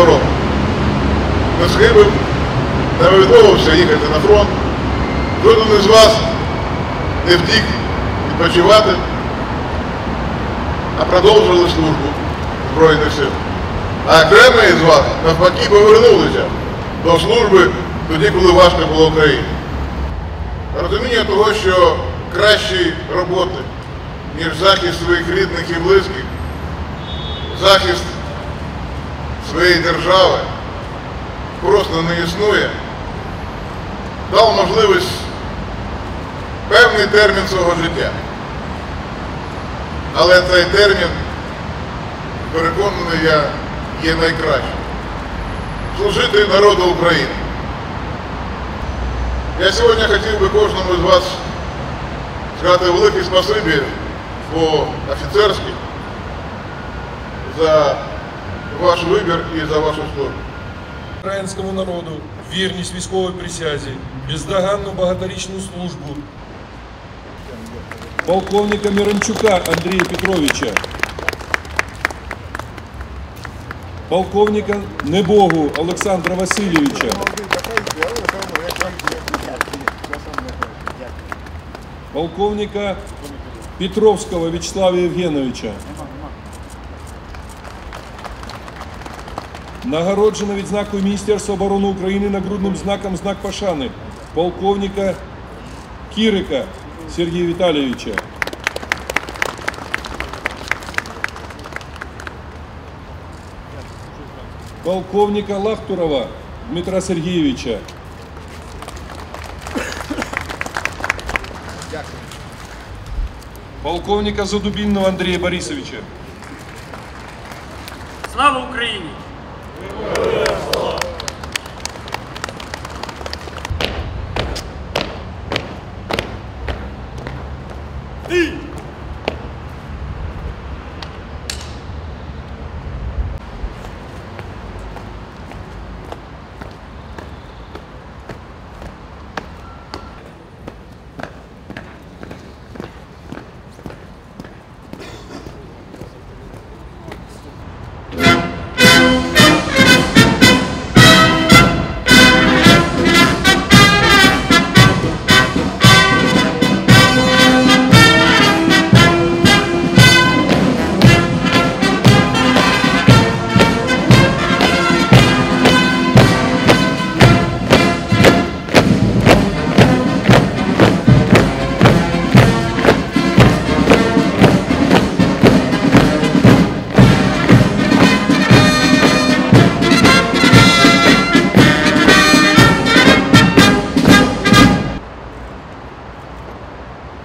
минулого року. Не схибив, не відмовився їхати на фронт. Жоден із вас не втік відпочивати, а продовжили службу Збройних сил. А окремо із вас навпаки повернулися до служби тоді, коли важко було Україні. Розуміння того, що кращі роботи, ніж захист своїх рідних і близьких, захист своєї держави просто не існує, дав можливість певний термін свого життя. Але цей термін, переконаний я, є найкращим. Служити народу України. Я сьогодні хотів би кожному з вас сказати велике спасибі по-офіцерськи за ваш вибір і за вашу службу. Українському народу вірність військовій присязі, бездоганну багаторічну службу. Полковника Миранчука Андрія Петровича. Полковника Небогу Олександра Васильовича. Полковника Петровского Вячеслава Євгеновича. Нагороджено відзнакою Міністерства оборони України нагрудним знаком знак пошани полковника Кирика Сергія Віталійовича. Полковника Лахтурова Дмитра Сергійовича. Полковника Задубільного Андрія Борисовича. Слава Україні! う。